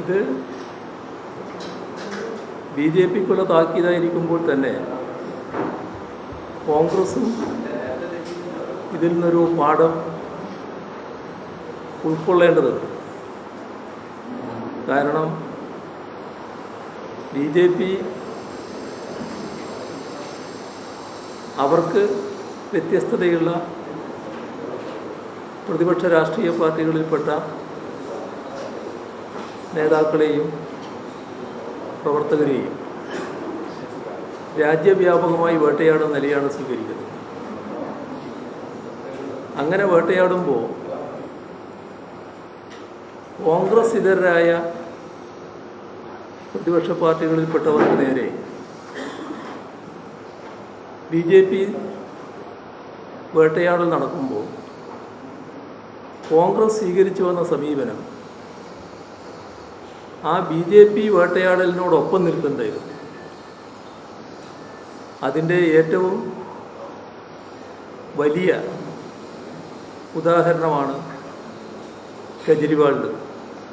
ഇത് B J പിക്കുള്ള താക്കീതായിരിക്കുമ്പോൾ തന്നെ കോൺഗ്രസും ഇതിൽ നിന്നൊരു പാഠം ഉൾക്കൊള്ളേണ്ടതുണ്ട്. കാരണം ബി ജെ പി അവർക്ക് വ്യത്യസ്തതയുള്ള പ്രതിപക്ഷ രാഷ്ട്രീയ പാർട്ടികളിൽപ്പെട്ട നേതാക്കളെയും പ്രവർത്തകരെയും രാജ്യവ്യാപകമായി വേട്ടയാടുന്ന നിലയാണ് സ്വീകരിക്കുന്നത്. അങ്ങനെ വേട്ടയാടുമ്പോൾ കോൺഗ്രസ് ഇതരായ പ്രതിപക്ഷ പാർട്ടികളിൽപ്പെട്ടവർക്ക് നേരെ ബി ജെ പി വേട്ടയാടൽ നടക്കുമ്പോൾ കോൺഗ്രസ് സ്വീകരിച്ചു വന്ന സമീപനം ആ ബി ജെ പി വേട്ടയാടലിനോടൊപ്പം നിൽക്കുന്നതായിരുന്നു അതിന്റെ ഏറ്റവും വലിയ ഉദാഹരണമാണ് കെജ്രിവാളിന്റെ